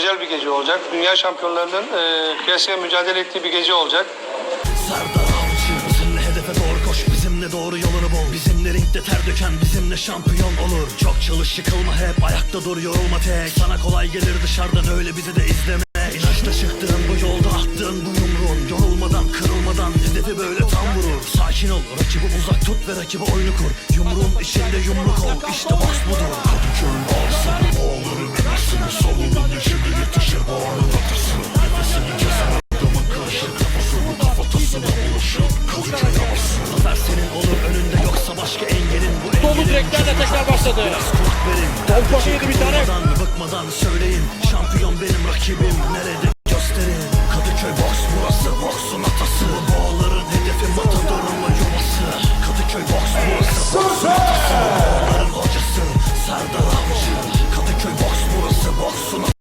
güzel bir gece olacak. Dünya şampiyonlarının e, kıyasıya mücadele ettiği bir gece olacak. Hedefe doğru koş bizimle doğru yolunu bul. Bizimle ringde ter döken bizimle şampiyon olur. Çok çalış yıkılma hep ayakta dur yorulma tek. Sana kolay gelir dışarıdan öyle bizi de izleme. İnançla çıktığın bu yolda attığın bu yumruğun. Yorulmadan kırılmadan hedefi böyle tam vurur. Sakin ol rakibi uzak tut ve rakibi oyunu kur. Yumruğun içinde yumruk ol işte box budur Zafer senin olur direklerle tekrar başladı. Top başı yedi bir tane. Bıkmadan söyleyin şampiyon benim rakibim nerede gösterin Kadıköy box burası boxun atası Bu boğaların hedefi matadorun yuvası Kadıköy box burası boxun